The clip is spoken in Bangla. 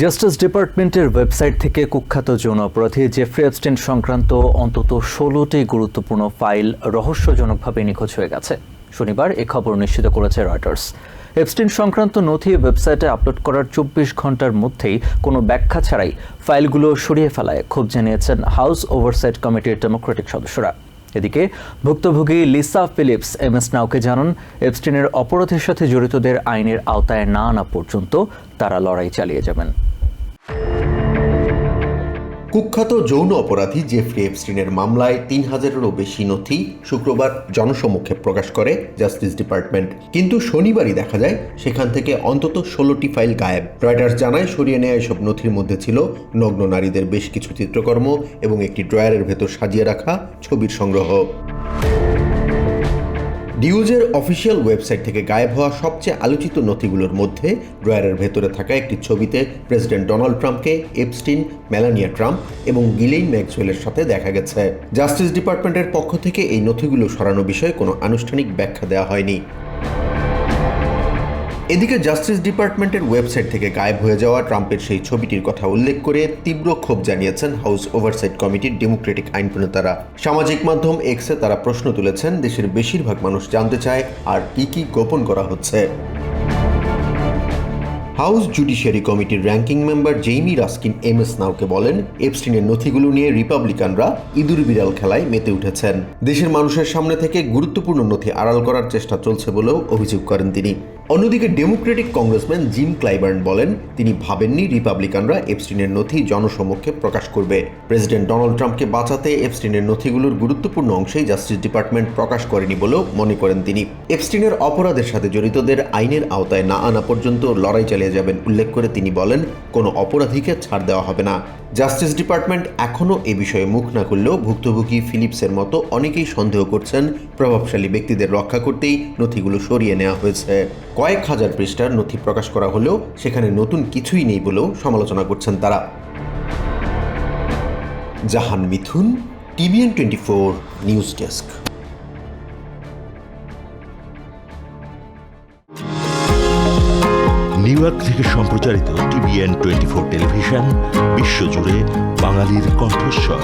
জাস্টিস ডিপার্টমেন্টের ওয়েবসাইট থেকে কুখ্যাত যৌন অপরাধী জেফ্রি অ্যাপস্টেন সংক্রান্ত অন্তত ষোলোটি গুরুত্বপূর্ণ ফাইল রহস্যজনকভাবে নিখোঁজ হয়ে গেছে। শনিবার এ খবর নিশ্চিত করেছে রয়টার্স। এপস্টিন সংক্রান্ত নথি ওয়েবসাইটে আপলোড করার চব্বিশ ঘণ্টার মধ্যেই কোনো ব্যাখ্যা ছাড়াই ফাইলগুলো সরিয়ে ফেলায়, ক্ষোভ জানিয়েছেন হাউস ওভারসাইট কমিটির ডেমোক্রেটিক সদস্যরা। এদিকে ভুক্তভোগী লিসা ফিলিপস এম এস নাউকে জানান, এপস্টিনের অপরাধের সাথে জড়িতদের আইনের আওতায় না আনা পর্যন্ত তারা লড়াই চালিয়ে যাবেন। কুখ্যাত যৌন অপরাধী জেফ্রি এপস্টিনের মামলায় তিন হাজারেরও বেশি নথি শুক্রবার জনসমক্ষে প্রকাশ করে জাস্টিস ডিপার্টমেন্ট। কিন্তু শনিবারই দেখা যায়, সেখান থেকে অন্তত ষোলোটি ফাইল গায়েব। রয়টার্স জানায়, সরিয়ে নেওয়া এসব নথির মধ্যে ছিল নগ্ন নারীদের বেশ কিছু চিত্রকর্ম এবং একটি ড্রয়ারের ভেতর সাজিয়ে রাখা ছবির সংগ্রহ। ডিউজের অফিসিয়াল ওয়েবসাইট থেকে গায়েব হওয়া সবচেয়ে আলোচিত নথিগুলোর মধ্যে ড্রয়ারের ভেতরে থাকা একটি ছবিতে প্রেসিডেন্ট ডোনাল্ড ট্রাম্পকে এপস্টিন, মেলানিয়া ট্রাম্প এবং গিলেইন ম্যাক্সওয়েলের সাথে দেখা গেছে। জাস্টিস ডিপার্টমেন্টের পক্ষ থেকে এই নথিগুলো সরানো বিষয়ে কোনো আনুষ্ঠানিক ব্যাখ্যা দেওয়া হয়নি। এদিকে জাস্টিস ডিপার্টমেন্টের ওয়েবসাইট থেকে গায়েব হয়ে যাওয়া ট্রাম্পের সেই ছবিটির কথা উল্লেখ করে তীব্র ক্ষোভ জানিয়েছেন হাউস ওভারসাইট কমিটির ডেমোক্রেটিক আইন প্রণেতারা। সামাজিক মাধ্যম এক্সে তারা প্রশ্ন তুলেছেন, দেশের বেশিরভাগ মানুষ জানতে চায় আর কি কি গোপন করা হচ্ছে। হাউস জুডিশিয়ারি কমিটির ranking member Jamie Raskin M S নাউকে বলেন এপস্টিনের নথিগুলো নিয়ে রিপাবলিকানরা ইঁদুর বিড়াল খেলায় মেতে উঠেছেন। দেশের মানুষের সামনে থেকে গুরুত্বপূর্ণ নথি আড়াল করার চেষ্টা চলছে বলেও অভিযোগ করেন তিনি। অন্যদিকে ডেমোক্রেটিক কংগ্রেসম্যান জিম ক্লাইবার্ন বলেন, তিনি ভাবেননি রিপাবলিকানরা এপস্টিনের নথি জনসমক্ষে প্রকাশ করবে। প্রেসিডেন্ট ডোনাল্ড ট্রাম্পকে বাঁচাতে এপস্টিনের নথিগুলোর গুরুত্বপূর্ণ অংশেই জাস্টিস ডিপার্টমেন্ট প্রকাশ করেনি বলেও মনে করেন তিনি। এপস্টিনের অপরাধের সাথে জড়িতদের আইনের আওতায় না আনা পর্যন্ত লড়াই চালিয়ে যাবেন উল্লেখ করে তিনি বলেন, কোনো অপরাধীকে ছাড় দেওয়া হবে না। জাস্টিস ডিপার্টমেন্ট এখনও এ বিষয়ে মুখ না করলেও ভুক্তভোগী ফিলিপসের মতো অনেকেই সন্দেহ করছেন, প্রভাবশালী ব্যক্তিদের রক্ষা করতেই নথিগুলো সরিয়ে নেওয়া হয়েছে। কয়েক হাজার পৃষ্ঠার নথি প্রকাশ করা হলেও সেখানে নতুন কিছুই নেই বলেও সমালোচনা করছেন তারা। Jahan Mithun, TVN twenty four, news desk. New York থেকে সম্প্রচারিত টিভিএন টোয়েন্টি ফোর টেলিভিশন, বিশ্বজুড়ে বাঙালির কণ্ঠস্বর।